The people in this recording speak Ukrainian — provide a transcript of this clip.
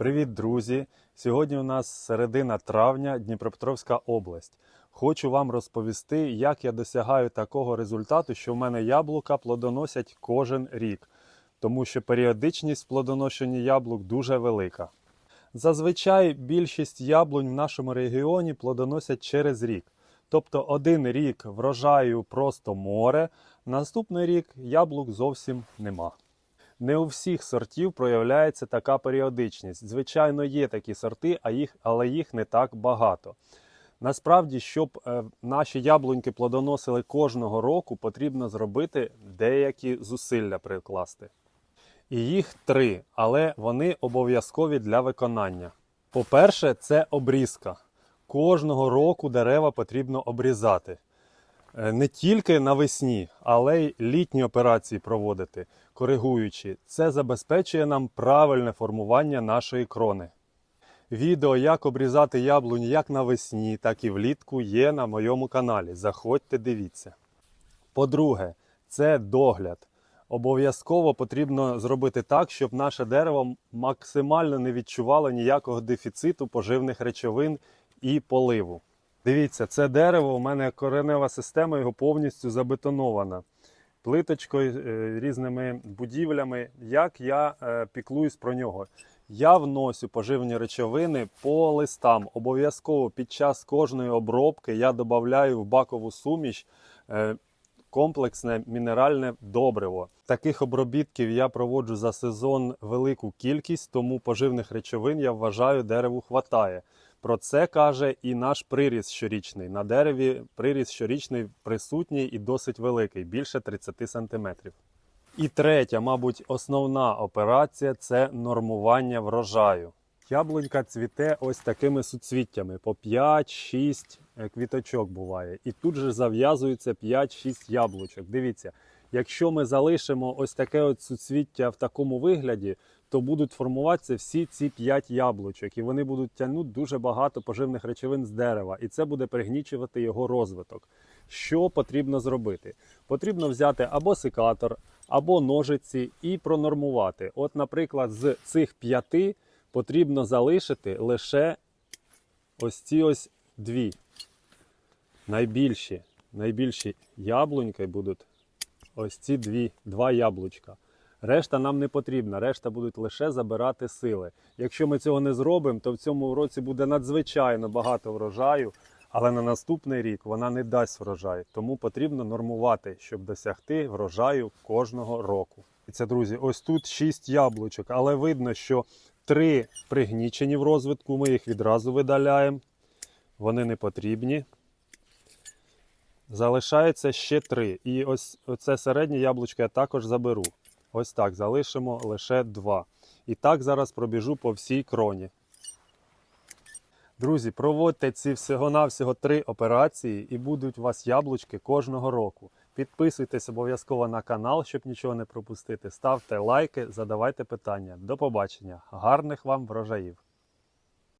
Привіт, друзі! Сьогодні у нас середина травня, Дніпропетровська область. Хочу вам розповісти, як я досягаю такого результату, що в мене яблука плодоносять кожен рік, тому що періодичність плодоношення яблук дуже велика. Зазвичай більшість яблунь в нашому регіоні плодоносять через рік. Тобто один рік врожаю просто море, наступний рік яблук зовсім нема. Не у всіх сортів проявляється така періодичність. Звичайно, є такі сорти, а їх, але їх не так багато. Насправді, щоб е, наші яблуньки плодоносили кожного року, потрібно зробити деякі зусилля прикласти. І їх три, але вони обов'язкові для виконання. По-перше, це обрізка. Кожного року дерева потрібно обрізати. Е, Не тільки навесні, але й літні операції проводити, коригуючи. Це забезпечує нам правильне формування нашої крони. Відео, як обрізати яблунь як навесні, так і влітку є на моєму каналі. Заходьте, дивіться. По-друге, це догляд. Обов'язково потрібно зробити так, щоб наше дерево максимально не відчувало ніякого дефіциту поживних речовин і поливу. Дивіться, це дерево, у мене коренева система його повністю забетонована. Плиточкою, е, різними будівлями. Як я е, піклуюсь про нього? Я вносю поживні речовини по листам. Обов'язково під час кожної обробки я додаю в бакову суміш е, комплексне мінеральне добриво. Таких обробітків я проводжу за сезон велику кількість, тому поживних речовин я вважаю дереву хватає. Про це каже і наш приріст щорічний. На дереві приріст щорічний присутній і досить великий, більше 30 см. І третя, мабуть, основна операція це нормування врожаю. Яблунька цвіте ось такими суцвіттями по 5-6 квіточок буває. І тут же зав'язується 5-6 яблучок. Дивіться, якщо ми залишимо ось таке от суцвіття в такому вигляді, то будуть формуватися всі ці 5 яблучок, і вони будуть тягнути дуже багато поживних речовин з дерева, і це буде пригнічувати його розвиток. Що потрібно зробити? Потрібно взяти або секатор, або ножиці і пронормувати. От, наприклад, з цих п'яти потрібно залишити лише ось ці ось дві. Найбільші, найбільші яблуньки будуть ось ці дві, два яблучка. Решта нам не потрібна, решта будуть лише забирати сили. Якщо ми цього не зробимо, то в цьому році буде надзвичайно багато врожаю, але на наступний рік вона не дасть врожай. Тому потрібно нормувати, щоб досягти врожаю кожного року. І це, друзі, ось тут 6 яблучок, але видно, що три пригнічені в розвитку, ми їх відразу видаляємо. Вони не потрібні. Залишається ще три. І ось це середнє яблучко я також заберу. Ось так, залишимо лише два. І так зараз пробіжу по всій кроні. Друзі, проводьте ці всього-навсього три операції і будуть у вас яблучки кожного року. Підписуйтесь обов'язково на канал, щоб нічого не пропустити. Ставте лайки, задавайте питання. До побачення. Гарних вам врожаїв!